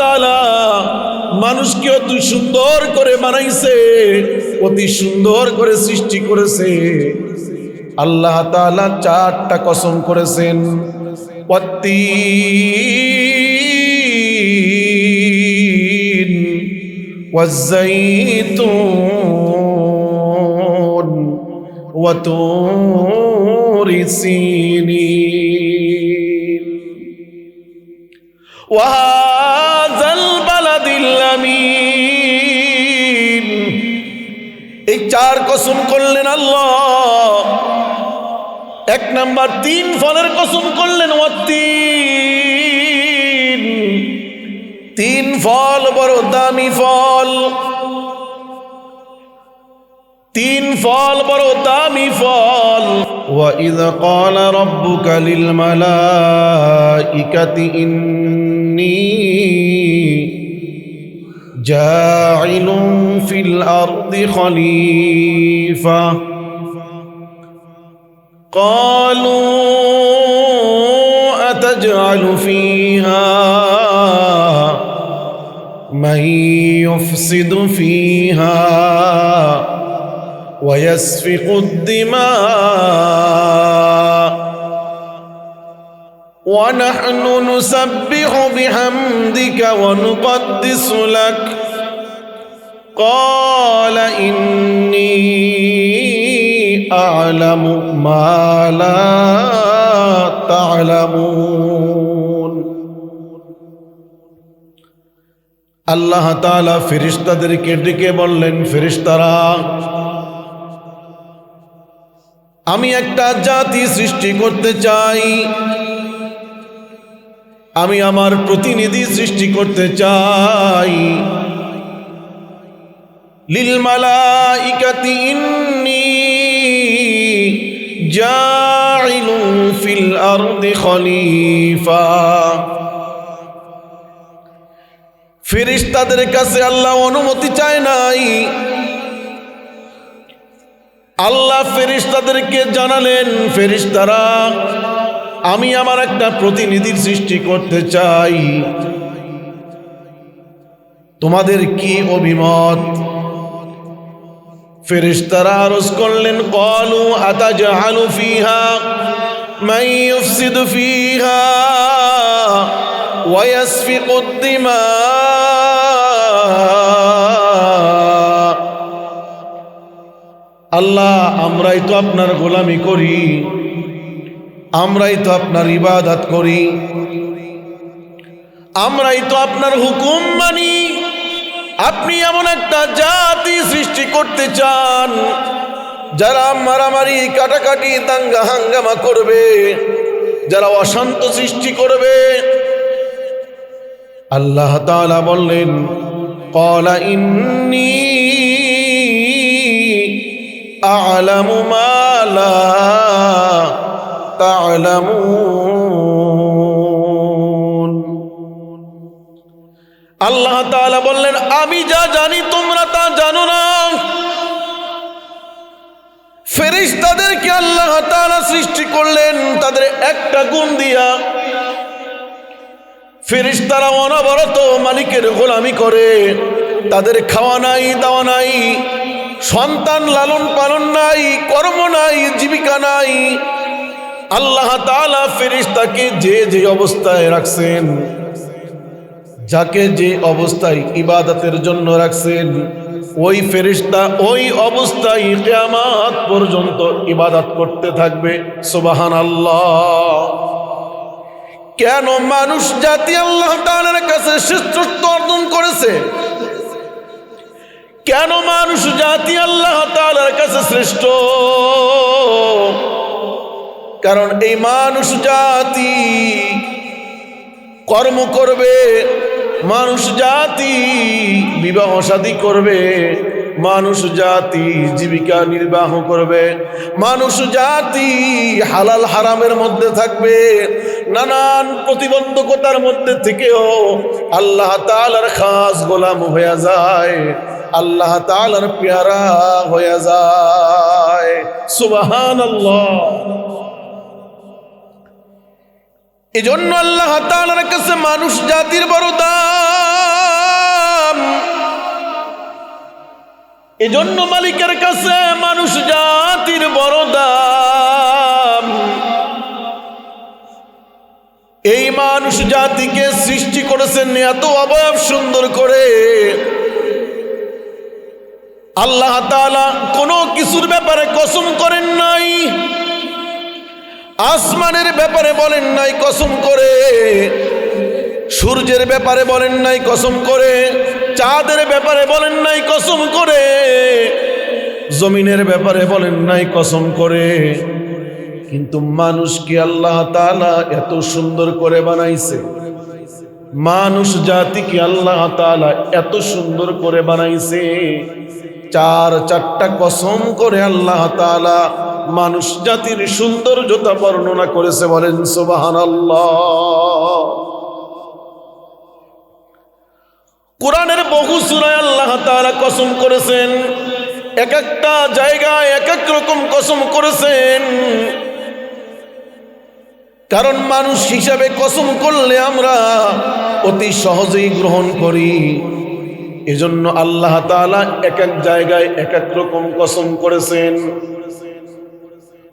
তাআলা মানুষকে অতি সুন্দর করে বানাইছে অতি সুন্দর করে সৃষ্টি করেছে আল্লাহ তাআলা চারটা কসম করেছেন والتين والزيتون وطور سينين وهذا এই চার কসম করলেন আল্লাহ এক নাম্বার তিন ফলের কসম করলেন তিন তিন ফল বড় দামি ফল তিন ফল বড় দামি ফল وَإِذْ قَالَ رَبُّكَ لِلْمَلَائِكَةِ إِنِّي جَاعِلٌ فِي الْأَرْضِ خَلِيفَةً. قالوا أتجعل فيها من يفسد فيها ويسفك الدماء ونحن نسبح بحمدك ونقدس لك قال إني أعلم ما لا تعلمون আল্লাহ তাআলা ফেরেশতাদেরকে ডেকে বললেন ফেরেশতারা আমি একটা জাতি সৃষ্টি করতে চাই আমি আমার প্রতিনিধি সৃষ্টি করতে চাই للملائكة إني جاعل في الأرض خليفة ফেরিস্তাদের কাছে আল্লাহ অনুমতি চায় নাই আল্লাহ ফেরিস্তাদেরকে জানালেন ফেরিস্তারা আমি আমার একটা প্রতিনিধির সৃষ্টি করতে চাই। তোমাদের কি অভিমত? ফেরেশতারা আরজ করলেন, কলু আতাজআলু ফিহা ইউফসিদু ফিহা ওয়া ইয়াসফিকু দিমা। আল্লাহ, আমরাই তো আপনার গোলামি করি। আমরাই তো আপনার ইবাদত করি। আমরাই তো আপনার হুকুম মানি। আপনি এমন একটা জাতি সৃষ্টি করতে চান, যারা মারামারি, কাটাকাটি, দাঙ্গা, হাঙ্গামা করবে, যারা অশান্ত সৃষ্টি করবে। আল্লাহ তাআলা বললেন কলা ইন্নি আলামু মালা আল্লাহ বললেন, আমি যা জানি তোমরা তা জানো না। ফেরেশতাদেরকে আল্লাহ তাআলা সৃষ্টি করলেন তাদের একটা গুণ দিয়া। ফেরেশতারা অনবরত মালিকের গোলামি করে, তাদের খাওয়া নাই, দাওয়া নাই, সন্তান লালন পালন নাই, কর্ম নাই, জীবিকা নাই আল্লাহ তাআলা ফেরেশতাকে যে যে অবস্থায় রাখছেন, যাকে যে অবস্থায় ইবাদতের জন্য রাখছেন, ওই ফেরিস্তা ওই অবস্থায় কেয়ামাত পর্যন্ত ইবাদত করতে থাকবে। সুবাহান আল্লাহ কেন মানুষ জাতি আল্লাহ তাআলার কাছে শ্রেষ্ঠত্ব অর্জন করেছে? কেন মানুষ জাতি আল্লাহ তাআলার কাছে শ্রেষ্ঠ? কারণ এই মানুষ জাতি কর্ম করবে, মানুষ জাতি বিবাহ শাদী করবে, মানুষ জাতি জীবিকা নির্বাহ করবে, মানুষ জাতি হালাল হারামের মধ্যে থাকবে, নানান প্রতিবন্ধকতার মধ্যে থেকেও আল্লাহ তালার খাস গোলাম হয়ে যায়, আল্লাহ তালার পেয়ারা হয়ে যায়। সুবাহান আল্লাহ এজন্য আল্লাহ তাআলার কাছে মানুষ জাতির বড় দাম। এজন্য মালিকের কাছে মানুষ জাতির বড় দাম। এই মানুষ জাতিকে সৃষ্টি করেছেন এত অবয়ব সুন্দর করে। আল্লাহ তালা কোনো কিছুর ব্যাপারে কসম করেন নাই। আসমানের ব্যাপারে বলেন নাই কসম করে। সূর্যের ব্যাপারে বলেন নাই কসম করে। চাঁদের ব্যাপারে বলেন নাই কসম করে। জমিনের ব্যাপারে বলেন নাই কসম করে। কিন্তু মানুষকে আল্লাহ তাআলা এত সুন্দর করে বানাইছে? মানুষ জাতিকে আল্লাহ তাআলা এত সুন্দর করে বানাইছে? চার চারটা কসম করে আল্লাহ তাআলা মানুষ জাতির সৌন্দর্যতা বর্ণনা করেছে বলেন, সুবহানাল্লাহ। কোরআনের বহু সুরায় আল্লাহ তাআলা কসম করেছেন, এক একটা জায়গায় এক এক রকম কসম করেছেন। কারণ মানুষ হিসাবে কসম করলে আমরা অতি সহজেই গ্রহণ করি। এজন্য আল্লাহ তাআলা এক এক জায়গায় এক এক রকম কসম করেছেন।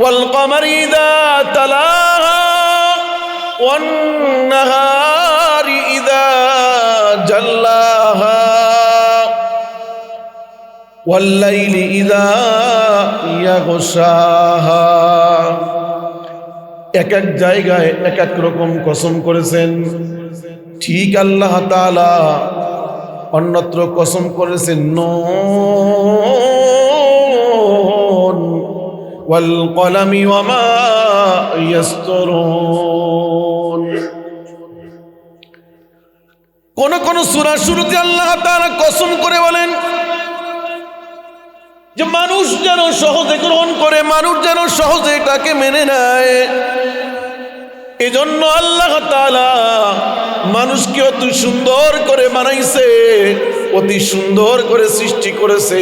ওয়াল কমারি ইযা তালাহা ওয়ান নাহারি ইযা জাল্লাহা والليل إذا يغشاها এক এক জায়গায় এক এক রকম কসম করেছেন ঠিক আল্লাহ তাআলা অন্যত্র কসম করেছেন নুন কলামি ওয়ামা ইয়াসতুরুন কোন কোন সূরা শুরুতে আল্লাহ তাআলা কসম করে বলেন যে মানুষ যেন সহজে গ্রহণ করে, মানুষ যেন সহজে এটাকে মেনে নেয়। এজন্য আল্লাহ তাআলা মানুষকে অতি সুন্দর করে বানাইছে, অতি সুন্দর করে সৃষ্টি করেছে।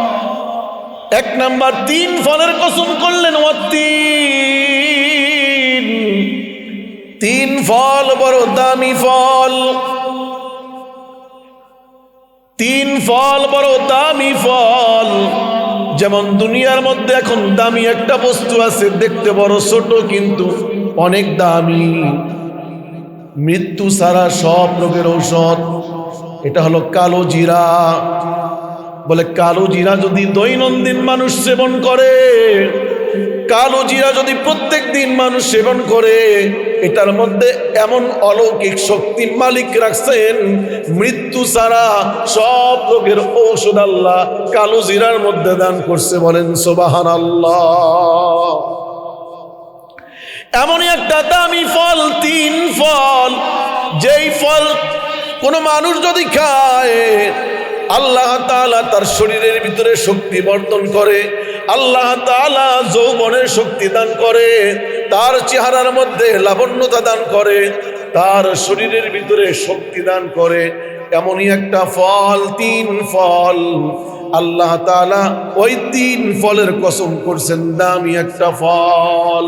এক নাম্বার তিন ফলের কসম করলেন তিন। তিন ফল, বড় দামি ফল। তিন ফল, বড় দামি ফল। যেমন দুনিয়ার মধ্যে এখন দামি একটা বস্তু আছে, দেখতে বড় ছোট, কিন্তু অনেক দামি। মৃত্যু সারা সব রোগের ঔষধ। এটা হলো কালো জিরা। বলে, কালো জিরা যদি দৈনন্দিন মানুষ সেবন করে, কালো জিরা যদি প্রত্যেক দিন মানুষ সেবন করে, এটার মধ্যে এমন অলৌকিক শক্তি মালিক রাখছেন, মৃত্যু ছাড়া সব রোগের ঔষধ আল্লাহ কালো জিরার মধ্যে দান করছে বলেন সোবাহান আল্লাহ এমনই একটা দামি ফল, তিন ফল, যেই ফল কোনো মানুষ যদি খায় আল্লাহ তাআলা তার শরীরের ভিতরে শক্তি বর্ধন করে, আল্লাহ তাআলা যৌবনের শক্তি দান করে, তার চেহারার মধ্যে লাবণ্যতা দান করে, তার শরীরের ভিতরে শক্তি দান করে। এমনই একটা ফল, তিন ফল। আল্লাহ তাআলা ওই তিন ফলের কসম করছেন, দামি একটা ফল।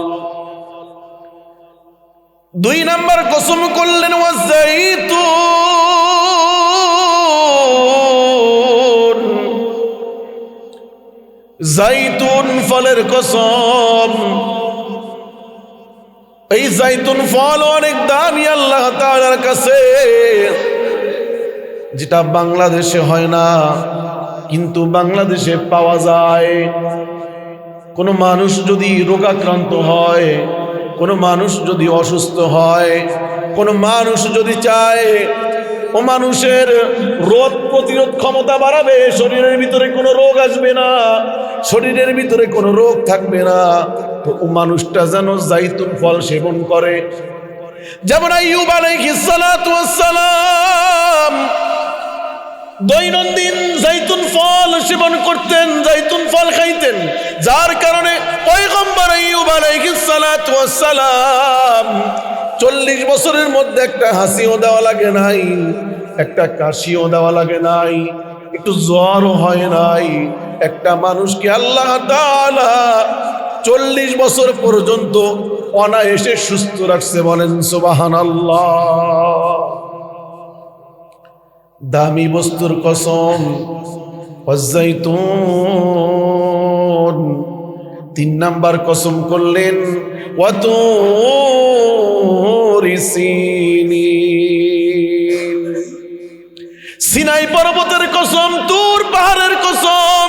দুই নাম্বার কসম করলেন ওয়াজাইতুন জাইতুন ফলের কসম। এই জাইতুন ফল অনেক দামি আল্লাহ তাআলার কাছে। যেটা বাংলাদেশে হয় না, কিন্তু বাংলাদেশে পাওয়া যায়। কোনো মানুষ যদি রোগাক্রান্ত হয়, কোনো মানুষ যদি অসুস্থ হয়, কোনো মানুষ যদি চায় ও মানুষের রোগ প্রতিরোধ ক্ষমতা বাড়াবে, শরীরের ভিতরে কোনো রোগ আসবে না, শরীরের ভিতরে কোনো রোগ থাকবে না। তো মানুষটা যেন জাইতুন ফল সেবন করে। যেমন দৈনন্দিন জাইতুন ফল সেবন করতেন জাইতুন ফল খাইতেন। যার কারণে পয়গম্বর আইয়ুব আলাইহিস সালাতু ওয়াস সালাম চল্লিশ বছরের মধ্যে একটা হাসিও দেওয়া লাগে নাই, একটা কাশিও দেওয়া লাগে নাই, একটু জ্বরও হয় নাই। একটা মানুষকে আল্লাহ চল্লিশ বছর পর্যন্ত অনায়াসে সুস্থ রাখছে বলেন সুবাহান দামি বস্তুর কসম তিন নাম্বার কসম করলেন অত সিনাই পর্বতের কসম, তুর পাহাড়ের কসম।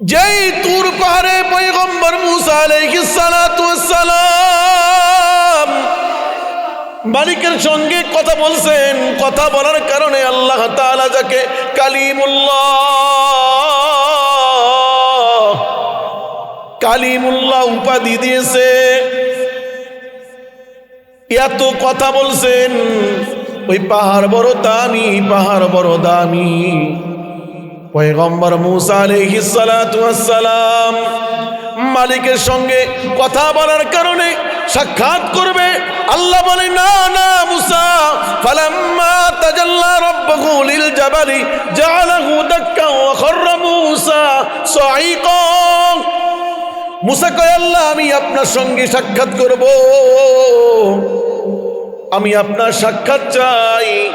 যেই তুর পাহাড়ে পয়গম্বর মুসা মালিকের সঙ্গে কথা বলছেন, কথা বলার কারণে আল্লাহ তাআলা যাকে কালিমুল্লাহ কালিমুল্লাহ উপাধি দিয়েছে এত কথা বলছেন, ওই পাহাড় বড় দামি, পাহাড় বড় দামি। পয়গম্বর মুসা আলাইহিস সালাতু মালিকের সঙ্গে কথা বলার কারণে সাক্ষাৎ করবে। আল্লাহ বলে, না না, মুসা, ফালাম্মা তাজাল্লা রাব্বুহু লিল জাবালি জাআলাহু দাক্কা ওয়া খাররা মুসা সাইকা মুসা কয়, আল্লাহ, আমি আপনার সঙ্গে সাক্ষাৎ করব। আমি আপনার সাক্ষাৎ চাই।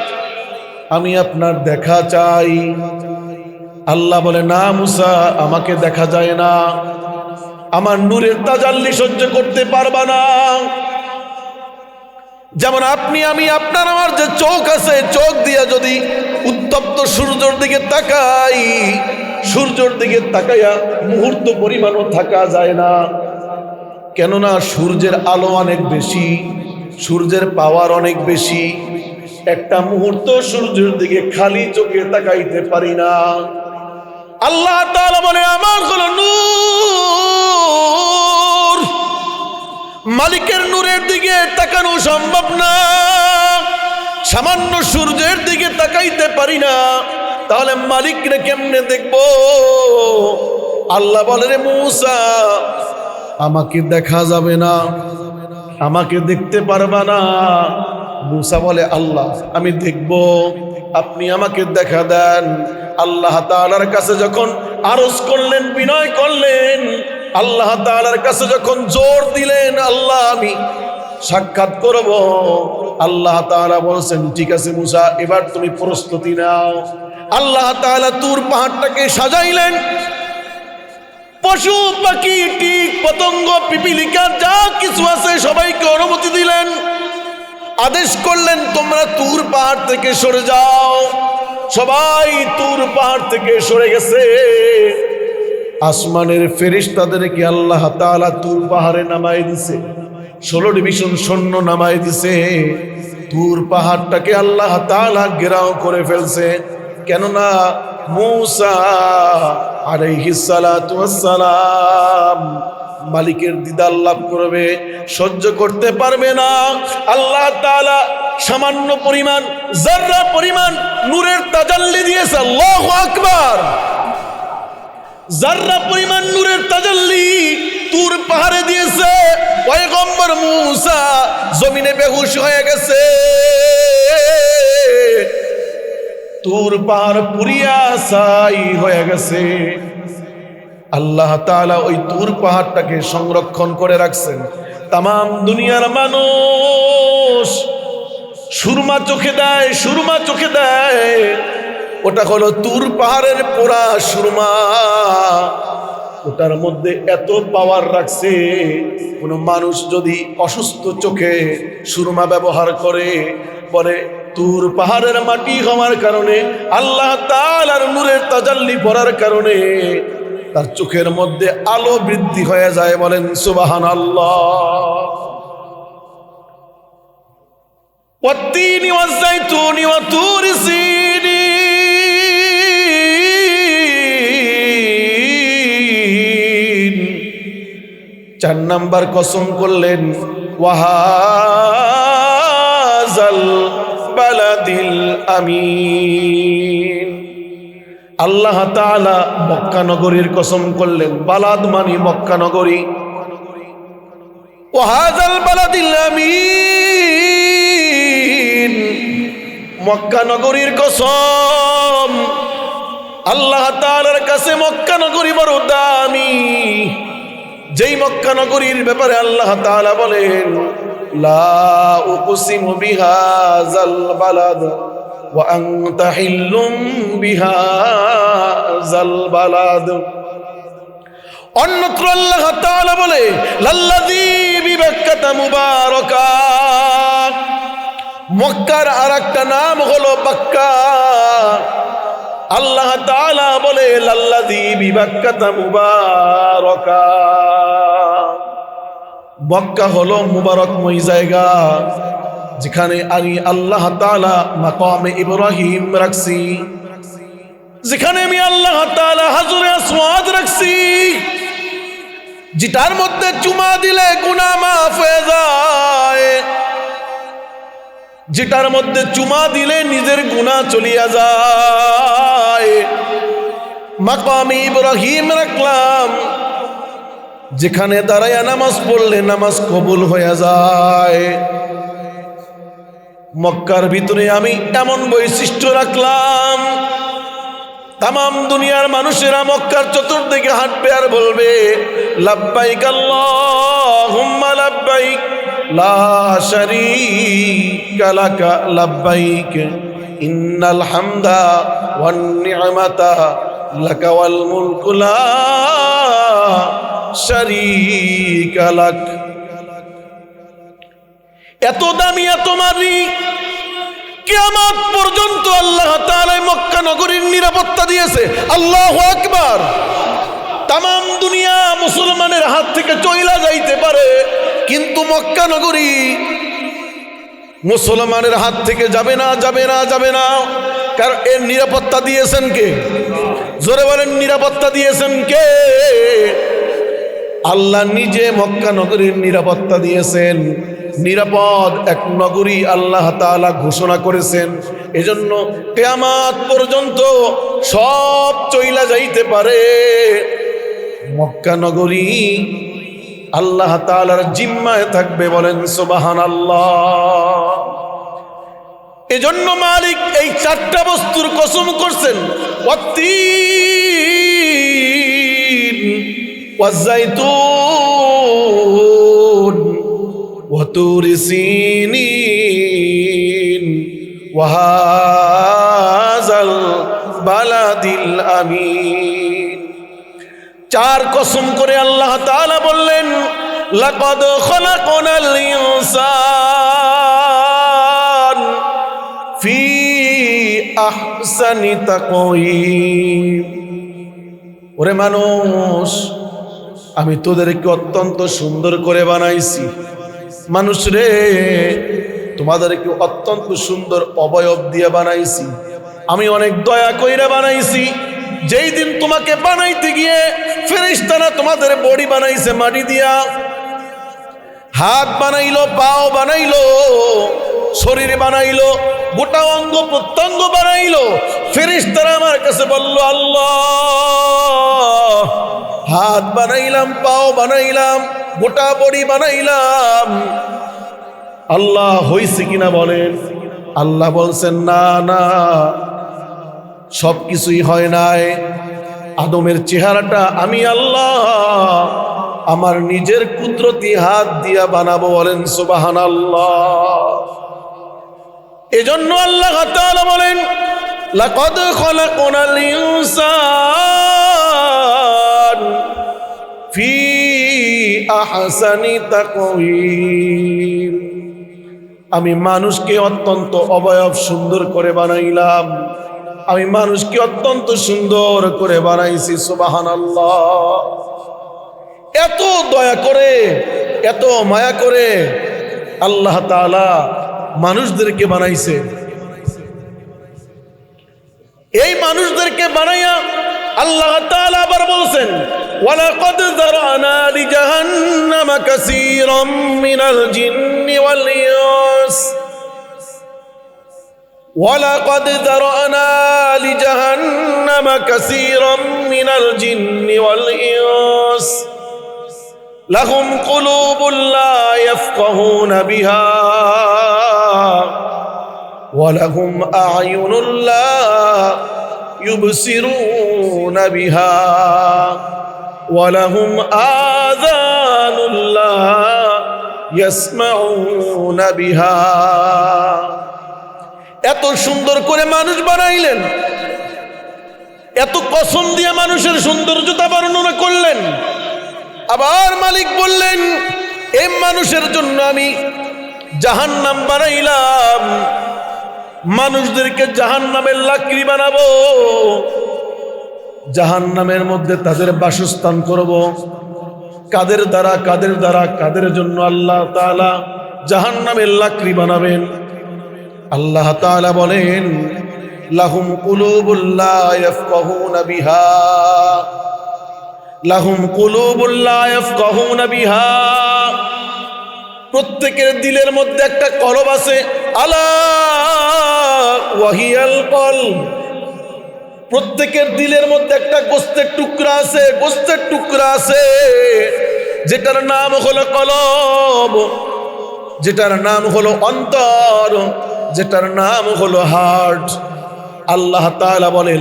আমি আপনার দেখা চাই। আল্লাহ বলে, না মুসা, আমাকে দেখা যায় না। আমার নূরের তাজাল্লি সহ্য করতে পারবা না। যেমন আপনি, আমি, আপনার আমার যে চোখ আছে, চোখ দিয়া যদি উত্তপ্ত সূর্যর দিকে তাকাই সূর্যর দিকে তাকাইয়া মুহূর্ত পরিমাণও থাকা যায় না। কেননা সূর্যের আলো অনেক বেশি, সূর্যের পাওয়ার অনেক বেশি। একটা মুহূর্ত সূর্যের দিকে খালি চোখে তাকাইতে পারি না। আল্লাহ বলে, আমার হলো নূর। মালিকের নূরের দিকে তাকানো সম্ভব না। সামান্য সূর্যের দিকে তাকাইতে পারি না। তাহলে মালিকরে কেমনে দেখব? আল্লাহ বলে, রে মূসা, আমাকে দেখা যাবে না, আমাকে দেখতে পারবা না। মূসা বলে, আল্লাহ, আমি দেখব। আপনি আমাকে দেখা দেন। আল্লাহ তাআলার কাছে যখন আরজ করলেন, বিনয় করলেন, আল্লাহ তাআলার কাছে যখন জোর দিলেন, আল্লাহ, আমি সাক্ষাৎ করব। আল্লাহ তাআলা বলছেন, ঠিক আছে মুসা, এবার তুমি প্রস্তুতি নাও। আল্লাহ তাআলা তুর পাহাড়টাকে সাজাইলেন। পশু, পাখি, টিক, পতঙ্গ, পিপিলিকা, যা কিছু আছে সবাইকে অনুমতি দিলেন। আদেশ করলেন, তোমরা তুর পাহাড় থেকে সরে যাও। সবাই তুর পাহাড় থেকে সরে গেছে। আসমানের ফেরিস তাদেরকে আল্লাহ তাআলা তুর পাহাড়ে নামাই দিছে। ষোলো ডিভিশন সৈন্য নামাই দিছে। তুর পাহাড়টাকে আল্লাহ তাআলা ঘেরাও করে ফেলছে। কেননা মূসা আলাইহিস সালাতু ওয়াসসালাম মালিকের দিদার লাভ করবে, সহ্য করতে পারবে না। আল্লাহ তাআলা সামান্য পরিমাণ জাররা পরিমাণ নূরের তাজাল্লি দিয়েছে, আল্লাহু আকবার। জাররা পরিমাণ নূরের তাজাল্লি তুর পাহাড়ে দিয়েছে, পয়গম্বর মূসা জমিনে বেহুশ হয়ে গেছে। তুর পাহাড় পুরিয়া সাই হয়ে গেছে। আল্লাহ তাআলা ওই তুর পাহাড়টাকে সংরক্ষণ করে রাখছেন। তাম দুনিয়ার মানুষ সুরমা চোখে দেয়, সুরমা চোখে দেয়। ওটা হলো তুর পাহাড়ের পোড়া সুরমা। ওটার মধ্যে এত পাওয়ার রাখছে, কোনো মানুষ যদি অসুস্থ চোখে সুরমা ব্যবহার করে পরে তুর পাহাড়ের মাটি হওয়ার কারণে আল্লাহ তাআলার নূরের তাজাল্লি পড়ার কারণে তার চোখের মধ্যে আলো বৃদ্ধি হয়ে যায় বলেন সুবাহান আল্লাহ والتين والزيتون وطور سينين চার নাম্বার কসম করলেন ওয়াহাজাল বালাদিল আমিন। আল্লাহ তাআলা মক্কা নগরীর কসম করলেন, বালাদ মানি মক্কা নগরী। ওয়াহাজাল বালাদিল আমিন। মক্কা নগরীর কসম, আল্লাহ তাআলার কাছে মক্কা নগরী বড় দামি। যেই মক্কা নগরীর ব্যাপারে আল্লাহ তাআলা বলেন উকসিমু বিহাযাল বালাদ ওয়া আনতা হিল্লুম বিহাযাল বালাদ। অন্যত্র আল্লাহ তাআলা বলে, লাল্লাযী বিবাক্কাতা মুবারাকা। মক্কার আরেকটা নাম হলো বাক্কা। আল্লাহ তাআলা বলে, লাল্লাযী বিবাক্কাতা মুবারাকা। মক্কা হলো মুবারকময় জায়গা, যেখানে আমি আল্লাহ তাআলা মাকামে ইব্রাহিম রাখছি। যেখানে আমি আল্লাহ তাআলা হাজরে আসওয়াদ রাখছি। যেটার মধ্যে চুমা দিলে গুনাহ মাফ হয়ে যায়। যেটার মধ্যে চুমা দিলে নিজের গুনাহ চলিয়া যায়। মাকামে ইব্রাহিম রাখলাম। যেখানে দাঁড়াইয়া নামাজ পড়লে নামাজ কবুল হয়ে যায়। মক্কার ভিতরে আমি এমন বৈশিষ্ট্য রাখলাম তাম দুনিয়ার মানুষেরা মক্কার চতুর্দিকে হাঁটবে আর বলবে, লাব্বাইক আল্লাহুম্মা লাব্বাইক, লা শারীকা লাকা লাব্বাইক, ইন্নাল হামদা ওয়ান নি'মাতা লাকা ওয়াল মুলকু, লা এত দামি, এত মালিক কিয়ামত পর্যন্ত আল্লাহ তাআলা মক্কা নগরীর নিরাপত্তা দিয়েছে। আল্লাহু আকবার। তাম দুনিয়া মুসলমানের হাত থেকে চইলা যাইতে পারে, কিন্তু মক্কা নগরী মুসলমানের হাত থেকে যাবে না যাবে না যাবে না। কারণ এর নিরাপত্তা দিয়েছেন কে? জোরে বলেন, নিরাপত্তা দিয়েছেন কে? আল্লাহ নিজে মক্কা নগরীর নিরাপত্তা দিয়েছেন। নিরাপদ এক নগরী আল্লাহ তাআলা ঘোষণা করেছেন। এজন্য কেয়ামাত পর্যন্ত সব চইলা যাইতে পারে। মক্কা নগরী আল্লাহ তাআলার জিম্মায় থাকবে বলেন সোবাহান আল্লাহ এজন্য মালিক এই চারটা বস্তুর কসম করছেন। ওয়াত্তিন والزيتون وطور سينين وهذا البلد الأمين চার কসম করে আল্লাহ তাআলা বললেন লাকাদ খলাকনাল ইনসান ফি আহসানি তাকওয়িম ওরে মানুষ আমি তোদেরকে অত্যন্ত সুন্দর করে বানাইছি। মানুষ রে, তোমাদেরকে অত্যন্ত সুন্দর অবয়ব দিয়ে বানাইছি। আমি অনেক দয়া কইরা বানাইছি। যেই দিন তোমাকে বানাইতে গিয়ে ফেরেশতারা তোমাদের বডি বানাইছে মাটি দিয়া। হাত বানাইলো, পাও বানাইলো, শরীর বানাইলো, গোটা অঙ্গ প্রত্যঙ্গ বানাইলো। ফেরেশতারা আমার কাছে বলল, আল্লাহ হাত বানাইলাম, পাও বানাইলাম, গোটা বডি বানাইলাম। আল্লাহ হইছে কিনা বলেন? আল্লাহ বলছেন, না না। সব কিছুই হয় নাই। আদমের চেহারাটা আমি আল্লাহ। আমার নিজের কুদরতি হাত দিয়া বানাবো বলেন সুবাহান আল্লাহ এজন্য আল্লাহ বলেন, লাকাদ খলাকনাল ইনসান। আহসানি আমি মানুষকে অত্যন্ত অবয়ব সুন্দর করে বানাইলাম। আমি মানুষকে অত্যন্ত সুন্দর করে বানাইছি সুবাহান এত দয়া করে, এত মায়া করে আল্লাহ মানুষদেরকে বানাইছে। এই মানুষদেরকে বানাইয়া আল্লাহ তাআলা আবার বলছেন ওয়ালাকাদ যারানা লিজাহান্নাম কাসীরাম মিনাল জিন্নি ওয়াল ইনস ولقد ذرأنا لجهنم كثيرا من الجن والإنس لهم قلوب لا يفقهون بها ولهم أعين لا يبصرون بها ولهم آذان لا يسمعون بها এত সুন্দর করে মানুষ বানাইলেন এত কসম দিয়ে মানুষের সৌন্দর্যতা বর্ণনা করলেন আবার মালিক বললেন এই মানুষের জন্য আমি জাহান্নাম বানাইলাম মানুষদেরকে জাহান্নামের লাকড়ি বানাবো জাহান্নামের মধ্যে তাদের বাসস্থান করব। কাদের দ্বারা কাদের দ্বারা, কাদের জন্য আল্লাহ তাআলা জাহান্নামের লাকড়ি বানাবেন? আল্লাহ তাআলা বলেন, লাহুম লাহুম কুলুবুল্লা ইয়াফকাহুনা বিহা। প্রত্যেকের দিলের মধ্যে একটা কলব আছে, আলা ওয়াহিয়াল কলব। প্রত্যেকের দিলের মধ্যে একটা গোস্তের টুকরা আছে, গোস্তের টুকরা আছে, যেটার নাম হলো কলব যেটার নাম হলো অন্তর, যেটার নাম হলো হার্ট। আল্লাহ বলে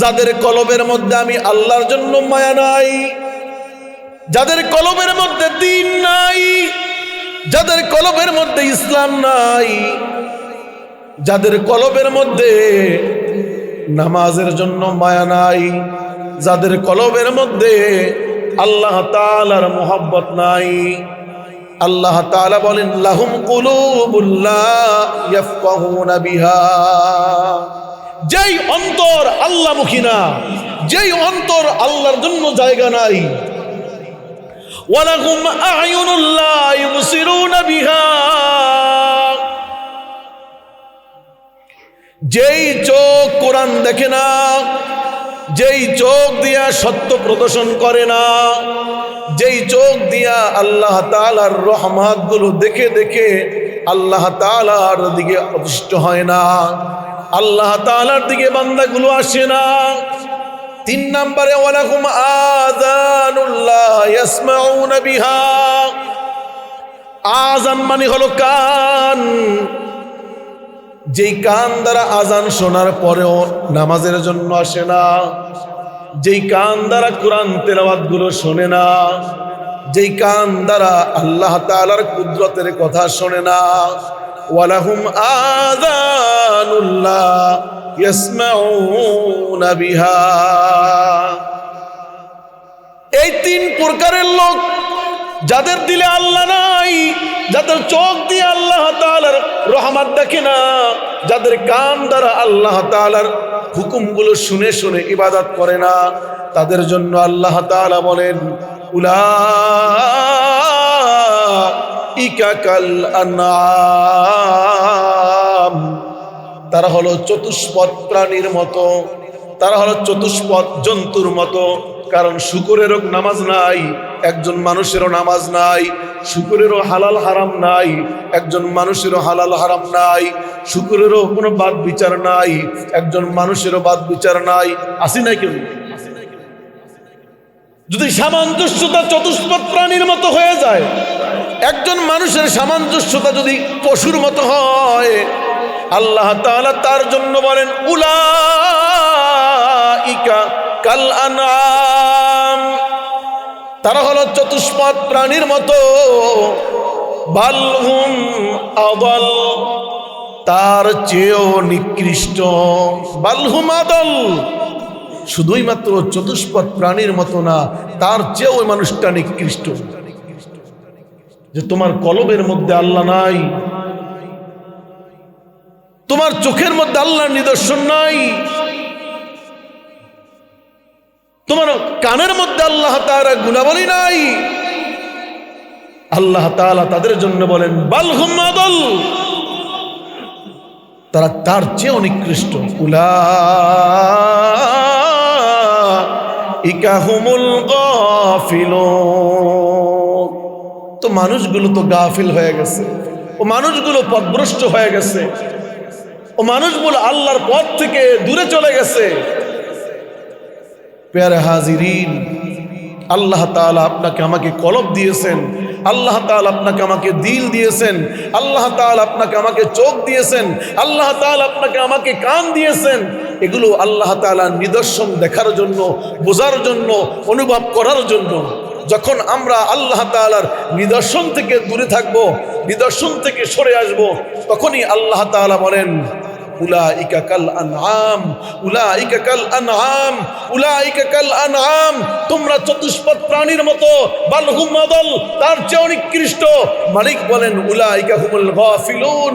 যাদের কলবের মধ্যে আমি আল্লাহর জন্য মায়া নাই, যাদের কলবের মধ্যে দিন নাই, যাদের কলবের মধ্যে ইসলাম নাই যাদের কলবের মধ্যে নামাজের জন্য মায়া নাই, যাদের কলবের মধ্যে আল্লাহ তাআলার মোহাব্বত নাই, আল্লাহ তাআলা বলেন, লাহুম কুলুবুল্লা ইয়াফকাহুনা বিহা। যেই অন্তর আল্লাহমুখী না, যেই অন্তর আল্লাহর জন্য জায়গা নাই ওয়ালাহুম আ'য়ুনুল্লা ইউবসিরুনা বিহা। যেই চোখ কোরআন দেখে না, যেই চোখ দিয়া সত্য প্রদর্শন করে না, যেই চোখ দিয়া আল্লাহ তালার রহমাতগুলো দেখে দেখে আল্লাহ তালার দিকে অদৃষ্ট হয় না, আল্লাহ তালার দিকে বান্দাগুলো আসে না। তিন নম্বরে, ওয়ালাকুম বিহা। আজান মানে হলো কান। যেই কান দ্বারা আজান শোনার পরেও নামাজের জন্য আসে না। যেই কান দ্বারা কোরআন তেলাওয়াতগুলো শোনে না। যেই কান দ্বারা আল্লাহ তাআলার কুদরতের কথা শোনে না। ওয়ালাহুম বিহা। এই তিন প্রকারের লোক যাদের দিলে আল্লাহ নাই, যাদের চোখ দিয়ে আল্লাহ তাআলার রহমত দেখে না, যাদের কান দ্বারা আল্লাহ তাআলার হুকুমগুলো শুনে শুনে ইবাদত করে না, তাদের জন্য আল্লাহ তাআলা বলেন উলা তারা হলো চতুষ্পদ প্রাণীর মতো। তারা হলো চতুষ্পদ জন্তুর মতো। কারণ শুকুরেরও নামাজ নাই, একজন মানুষেরও নামাজ নাই, শুকুরেরও হালাল হারাম নাই, একজন মানুষেরও হালাল হারাম নাই, শুকুরেরও কোনো বাদ বিচার নাই, একজন মানুষেরও বাদ বিচার নাই। আসি নাই কেউ? যদি সামঞ্জস্যতা চতুষ্পদ প্রাণীর মতো হয়ে যায়, একজন মানুষের সামঞ্জস্যতা যদি পশুর মতো হয়, আল্লাহ তাআলা তার জন্য বলেন উলা তারা হলো চতুষ্পদ প্রাণীর মতো। আদল। তার চেয়েও নিকৃষ্ট। বালহুম আদল। শুধুই মাত্র চতুষ্পদ প্রাণীর মতো না, তার চেয়েও ওই মানুষটা নিকৃষ্ট। যে তোমার কলবের মধ্যে আল্লাহ নাই, তোমার চোখের মধ্যে আল্লাহর নিদর্শন নাই তোমার কানের মধ্যে আল্লাহ তারা গুণাবলী নাই। আল্লাহ তাআলা তাদের জন্য বলেন বালহুম আদল। তারা তার চেয়ে অনিকৃষ্ট গাফিলুন। তো মানুষগুলো তো গাফিল হয়ে গেছে। ও মানুষগুলো পথভ্রষ্ট হয়ে গেছে। ও মানুষগুলো আল্লাহর পথ থেকে দূরে চলে গেছে। পেয়ারে হাজিরিন, আল্লাহ তাআলা আপনাকে আমাকে কলব দিয়েছেন, আল্লাহ তাআলা আপনাকে আমাকে দিল দিয়েছেন, আল্লাহ তাআলা আপনাকে আমাকে চোখ দিয়েছেন, আল্লাহ তাল আপনাকে আমাকে কান দিয়েছেন। এগুলো আল্লাহ তাআলা নিদর্শন দেখার জন্য, বোঝার জন্য, অনুভব করার জন্য। যখন আমরা আল্লাহ তাআলার নিদর্শন থেকে দূরে থাকব, নিদর্শন থেকে সরে আসব, তখনই আল্লাহ তাআলা বলেন উলাইকা কাল আনআম, উলাইকা কাল আনআম, উলাইকা কাল আনআম। তোমরা চতুষ্পদ প্রাণীর মতো বালহুম আদল তার চেয়ে নিকৃষ্ট। মালিক বলেন, উলাইকা হুমুল গাফিলুন।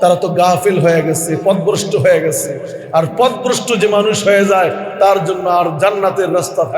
তারা তো গাফিল হয়ে গেছে, পথভ্রষ্ট হয়ে গেছে। আর পথভ্রষ্ট যে মানুষ হয়ে যায়, তার জন্য আর জান্নাতের রাস্তা